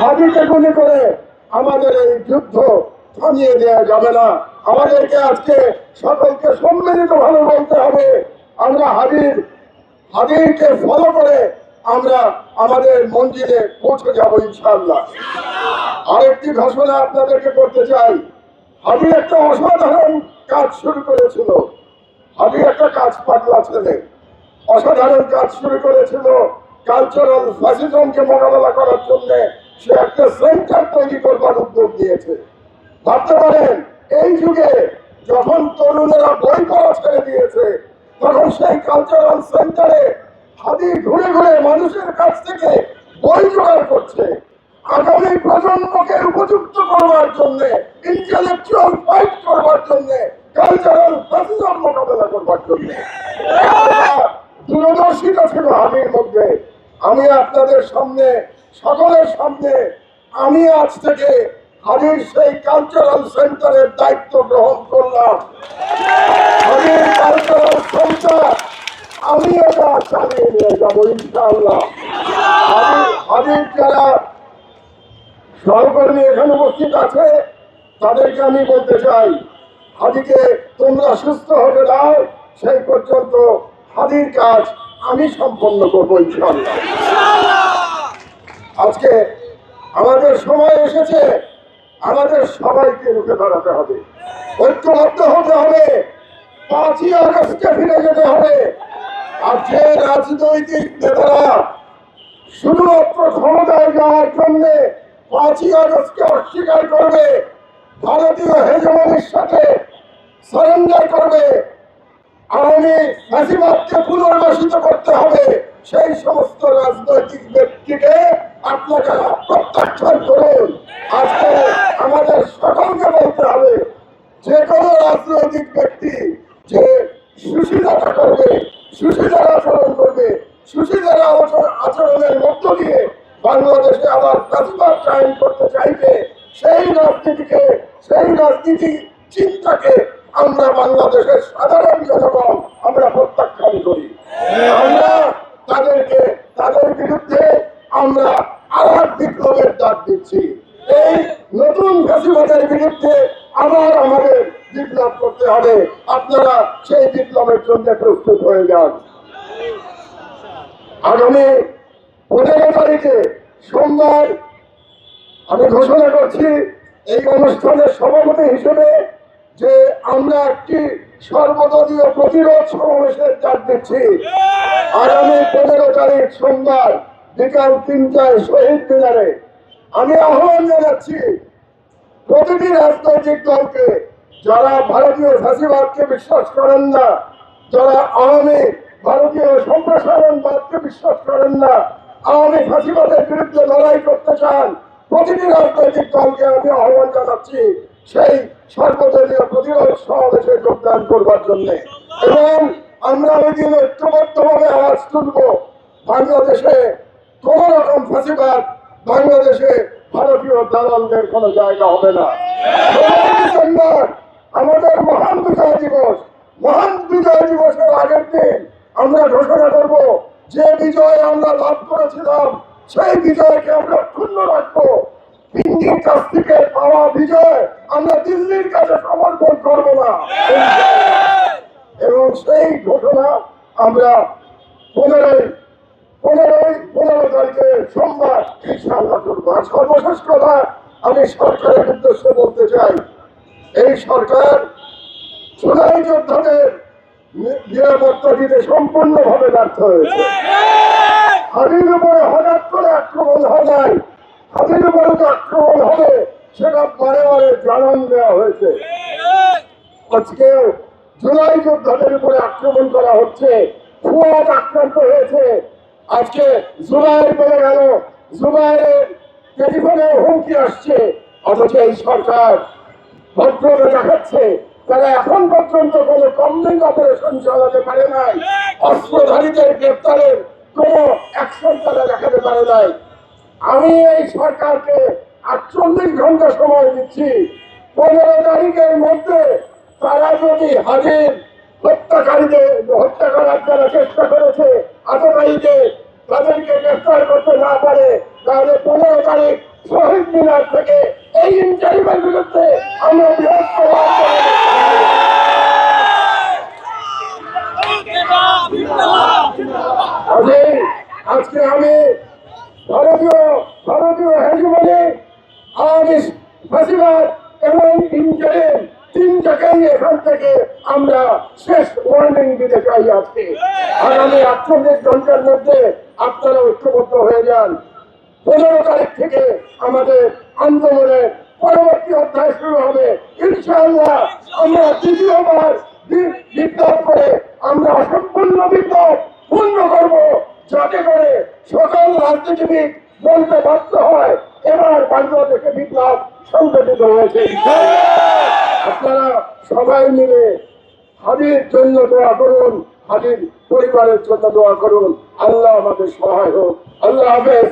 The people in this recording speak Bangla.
হাজিকে গুলি করে আমাদের এই যুদ্ধ থামিয়ে দেওয়া যাবে না। আমাদেরকে আজকে সকলকে সম্মিলিত ভাবে বলতে হবে। আমরা হাজির, হাজিরকে ফলো করে আমরা আমাদের মন্দিরে পৌঁছে যাব ইনশাআল্লাহ। আরেকটি ঘোষণা আপনাদেরকে করতে চাই। হাজির একটা অসাধারণ কাজ শুরু করেছিল। হাজির একটা কাজ পাগলা ছেলে। অসাধারণ কাজ শুরু করেছিল কালচারাল ফ্যাসিজমকে মোকাবেলা করার জন্য। সে একটা সেন্টার তৈরি করবার উদ্যোগ নিয়েছে। ভাবতে পারেন, এই যুগে যখন তরুণেরা বই পড়া ছেড়ে দিয়েছে, তখন সেই কালচারাল সেন্টারে হাদি ঘুরে ঘুরে মানুষের কাছ থেকে বই জোগাড় করছে। আগামী প্রজন্মকে উপযুক্ত করবার জন্য ইন্টেলেকচুয়াল ফাইট করবার জন্য কালচারাল ফ্যাসিজম মোকাবেলা করবার জন্য। দূরদর্শিতা ছিল হাবির মধ্যে। আমি আপনাদের সামনে সকলের সামনে আমি আজ থেকে হাবির সেই কালচারাল সেন্টারের দায়িত্ব গ্রহণ করলাম। হাবির কালচারাল সেন্টার আমি এটা চালিয়ে নিয়ে যাব ইনশাআল্লাহ। হাবির যারা সহকর্মী এখানে উপস্থিত আছে, তাদেরকে আমি বলতে চাই হাদিকে তোমরা সুস্থ হতে দাও, সেই পর্যন্ত হাদির কাজ আমি সম্পন্ন করব ইনশাআল্লাহ। আজকে আমাদের সময় এসেছে, আমাদের সবাইকে রুখে দাঁড়াতে হবে। ঐক্যবদ্ধ হতে হবে। পাঁচই আগস্টে ফিরে যেতে হবে। আর যে রাজনৈতিক নেতারা শুধুমাত্র ক্ষমতায় যাওয়ার জন্য পাঁচই আগস্টকে অস্বীকার করবে, ভারতীয় হেজমনির সাথে সারেন্ডার করবে, আওয়ামী ফাঁসিবাদকে পুনর্বাসিত করতে হবে। সেই সমস্ত রাজনৈতিক ব্যক্তিকে আপনারা প্রত্যাখ্যান করুন। আজকে আমাদের সকলকে বলতে হবে, যে কোনো রাজনৈতিক ব্যক্তি যে সুশীলতা করবে সুশীলার আচরণ করবে সুশীলার আচরণের মধ্য দিয়ে বাংলাদেশে আবার প্রতিবাদ কায়েম করতে চাইবে, সেই রাজনীতিকে, সেই রাজনীতি চিন্তাকে আমরা বাংলাদেশের সাধারণ জনগণ আমরা প্রত্যাখ্যান করি। আমরা তাদেরকে তাদের বিরুদ্ধে আমরা আবার বিপ্লবের ডাক দিচ্ছি এই নতুন ফ্যাসিবাদের বিরুদ্ধে আবার আমাদের বিপ্লব করতে হবে আপনারা সেই বিপ্লবের জন্য প্রস্তুত হয়ে যান। আগামী পনেরো তারিখে সোমবার আমি ঘোষণা করছি, এই অনুষ্ঠানের সভাপতি হিসেবে যে আমরা একটি সর্বদলীয় প্রতিরোধ সমাবেশের ডাক দিচ্ছি। আগামী পনেরো তারিখ সোমবার বিকাল তিনটায় শহীদ মিনারে। আমি আহ্বান জানাচ্ছি, প্রতিটি রাজনৈতিক দলকে যারা ভারতীয় ফাঁসিবাদকে বিশ্বাস করেন না, যারা আওয়ামী ভারতীয় সম্প্রসারণবাদকে বিশ্বাস করেন না, আওয়ামী ফাঁসিবাদের বিরুদ্ধে লড়াই করতে চান, প্রতিটি রাজনৈতিক দলকে আমি আহ্বান জানাচ্ছি সেই সর্বদলীয় প্রতিরোধ সমাবেশে যোগদান করবার জন্য। এবং আমরা ওই দিন ঐক্যবদ্ধভাবে আওয়াজ তুলব, বাংলাদেশে কোন রকম ফাঁসিবাদ বাংলাদেশে ভারতীয় দালালদের কোনো জায়গা হবে না। আমাদের মহান বিজয় দিবস, মহান বিজয় দিবসের আগের দিন আমরা ঘোষণা করব, যে বিজয় আমরা লাভ করেছিলাম, সেই বিজয়কে আমরা ক্ষুণ্ণ রাখব। হিন্দির কাছ থেকে পাওয়া বিজয় আমরা দিল্লির কাছে সমর্পণ করব না। এবং সেই ঘোষণা আমরা পনেরোই পনেরোই, পনেরো তারিখে সোমবার, ইনশাআল্লাহ করব। আর সর্বশেষ কথা আমি সরকারের উদ্দেশ্যে বলতে চাই। এই সরকার চুনাই যোদ্ধাদের নিরাপত্তা দিতে সম্পূর্ণভাবে ব্যর্থ হয়েছে। হাজির উপরে হঠাৎ করে আক্রমণ হয় নাই হাজির উপরে আক্রমণ হবে, সেটা বারে বারে জানান দেওয়া হয়েছে। আজকে জুলাই যোদ্ধাদের উপরে আক্রমণ করা হচ্ছে। ফুয়াদ আক্রান্ত হয়েছে। আজকে জুলাই বেড়ে গেল। জুলাইয়ের টেলিফোনে হুমকি আসছে। অথচ এই সরকার ভদ্রতা দেখাচ্ছে। তারা এখন পর্যন্ত কোনো কমলিং অপারেশন চালাতে পারে নাই। অস্ত্রধারীদের গ্রেপ্তারের কোনো অ্যাকশন তারা দেখাতে পারে নাই। আমি এই সরকারকে আটচল্লিশ ঘণ্টা সময় দিচ্ছি। পনেরো তারিখের মধ্যে তারা যদি হাজির হত্যাকারীদের হত্যা করার যারা চেষ্টা করেছে আততায়ীদের তাদেরকে গ্রেফতার করতে না পারে, তাহলে পনেরো তারিখ শহীদ মিনার থেকে এই ইন্টারিমের বিরুদ্ধে আমরা। কাজেই আজকে আমি ভারতীয় ভারতীয় হেজমনি আওয়ামী ফাঁসিবাদ এবং ইন্টারিম তিনটাকেই এখান থেকে আমরা শেষ ওয়ার্নিং দিতে চাই আজকে আগামী আটচল্লিশ ঘণ্টার মধ্যে আপনারা ঐক্যবদ্ধ হয়ে যান পনেরো তারিখ থেকে আমাদের আন্দোলনের পরবর্তী অধ্যায় শুরু হবে। ইনশাআল্লাহ আমরা দ্বিতীয়বার বিপ্লব করে আমরা সম্পূর্ণ বিপ্লব পূর্ণ করব যাতে করে সকল রাজনীতিবিদ বলতে বাধ্য হয়, এবার বাংলাদেশে বিপ্লব সংগঠিত হয়েছে। আপনারা সবাই মিলে হাজির জন্য দোয়া করুন হাজির পরিবারের জন্য দোয়া করুন। আল্লাহ আমাদের সহায় হোক। আল্লাহ হাফেজ।